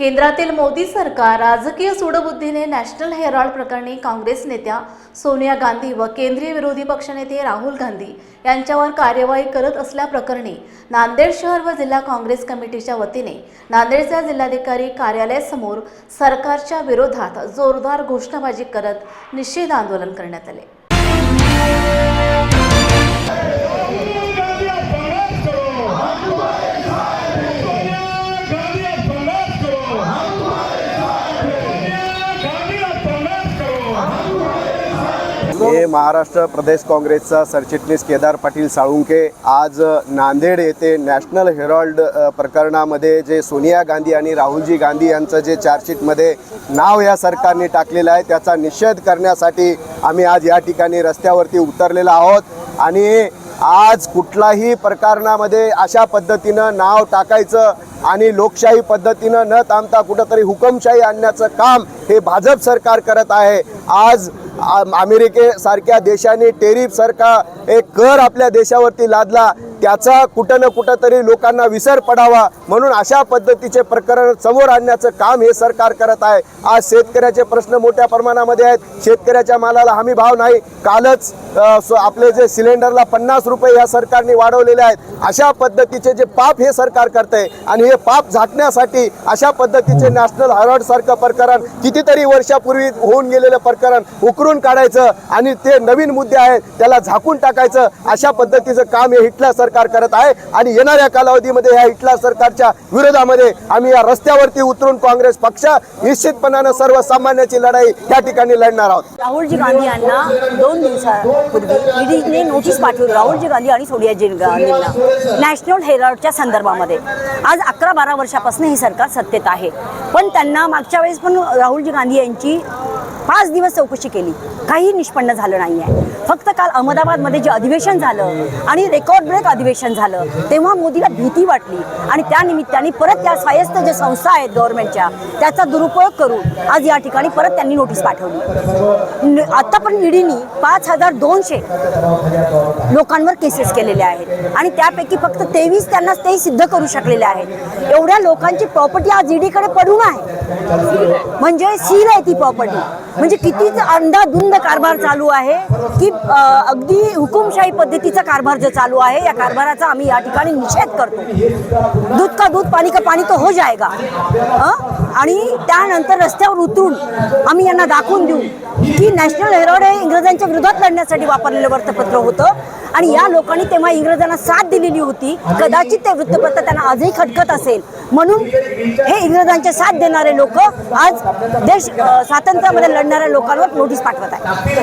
केंद्रातील मोदी सरकार राजकीय सूडबुद्धीने नॅशनल हेराल्ड प्रकरणी काँग्रेस नेत्या सोनिया गांधी व केंद्रीय विरोधी पक्षनेते राहुल गांधी यांच्यावर कार्यवाही करत असल्याप्रकरणी नांदेड शहर व जिल्हा काँग्रेस कमिटीच्या वतीने नांदेडच्या जिल्हाधिकारी कार्यालयासमोर सरकारच्या विरोधात जोरदार घोषणाबाजी करत निषेध आंदोलन करण्यात आले. हे महाराष्ट्र प्रदेश काँग्रेसचा सरचिटणीस केदार पाटील साळुंके आज नांदेड येथे नॅशनल हेरॉल्ड प्रकरणामध्ये जे सोनिया गांधी आणि राहुलजी गांधी यांचं जे चार्जशीटमध्ये नाव या सरकारने टाकलेलं आहे त्याचा निषेध करण्यासाठी आम्ही आज या ठिकाणी रस्त्यावरती उतरलेलो आहोत. आणि आज कुठलाही प्रकरणामध्ये अशा पद्धतीनं नाव टाकायचं आणि लोकशाही पद्धतीनं न थांबता कुठंतरी हुकमशाही आणण्याचं काम हे भाजप सरकार करत आहे. आज अमेरिकेसारख्या देशाने टेरिफसारखा एक कर आपल्या देशावरती लादला. त्याचा कुठं ना कुठं तरी लोकांना विसर पडावा म्हणून अशा पद्धतीचे प्रकरण समोर आणण्याचं काम हे सरकार करत आहे. आज शेतकऱ्याचे प्रश्न मोठ्या प्रमाणामध्ये आहेत. शेतकऱ्याच्या मालाला हमी भाव नाही. कालच आपले जे सिलेंडरला पन्नास रुपये या सरकारने वाढवलेले आहेत. अशा पद्धतीचे जे पाप हे सरकार करते आणि हे पाप झाकण्यासाठी अशा पद्धतीचे नॅशनल हरॉड सारखं प्रकरण कितीतरी वर्षापूर्वी होऊन गेलेलं प्रकरण उकरून काढायचं आणि ते नवीन मुद्दे आहेत त्याला झाकून टाकायचं अशा पद्धतीचं काम हे हिटलर सरकार करत आहे. आणि येणाऱ्या कालावधीमध्ये ह्या हिटलर सरकारच्या विरोधामध्ये आम्ही या रस्त्यावरती उतरून काँग्रेस पक्ष निश्चितपणानं सर्वसामान्याची लढाई त्या ठिकाणी लढणार आहोत. राहुलजी गांधी यांना दोन दिवसापूर्वी ईडीने नोटीस पाठवली राहुलजी गांधी आणि सोनियाजी गांधींना नॅशनल हेराल्डच्या संदर्भामध्ये. आज अकरा बारा वर्षापासून हे सरकार सत्तेत आहे. पण त्यांना मागच्या वेळेस पण राहुलजी गांधी यांची पाच दिवस चौकशी केली. काही निष्पन्न झालं नाही आहे फक्त काल अहमदाबादमध्ये जे अधिवेशन झालं आणि रेकॉर्ड ब्रेक अधिवेशन झालं तेव्हा मोदीला भीती वाटली. आणि त्या निमित्ताने परत त्या स्वायत्त ज्या संस्था आहेत गव्हर्नमेंटच्या त्याचा दुरुपयोग करून आज या ठिकाणी परत त्यांनी नोटीस पाठवली. आता पण ईडीनी पाच हजार दोनशे लोकांवर केसेस केलेल्या आहेत. आणि त्यापैकी फक्त तेवीस त्यांना ते सिद्ध करू शकलेले आहेत. एवढ्या लोकांची प्रॉपर्टी आज ईडीकडे पडून आहे. म्हणजे सील आहे ती प्रॉपर्टी म्हणजे किती अंधाधुंद कारभार चालू आहे की अगदी हुकुमशाही पद्धतीचा कारभार जो चालू आहे या कारभाराचा आम्ही या ठिकाणी निषेध करतो. दूध का दूध पाणी का पाणी तो हो जाएगा आणि त्यानंतर रस्त्यावर उतरून आम्ही यांना दाखवून देऊ की नॅशनल हेरॉड हे इंग्रजांच्या विरोधात लढण्यासाठी वापरलेलं वृत्तपत्र होतं. आणि या लोकांनी तेव्हा इंग्रजांना साथ दिलेली होती. कदाचित ते वृत्तपत्र त्यांना आजही खटकत असेल. म्हणून हे इंग्रजांचे साथ देणारे लोक आज देश स्वातंत्र्यामध्ये लढणाऱ्या लोकांवर नोटीस पाठवत आहेत.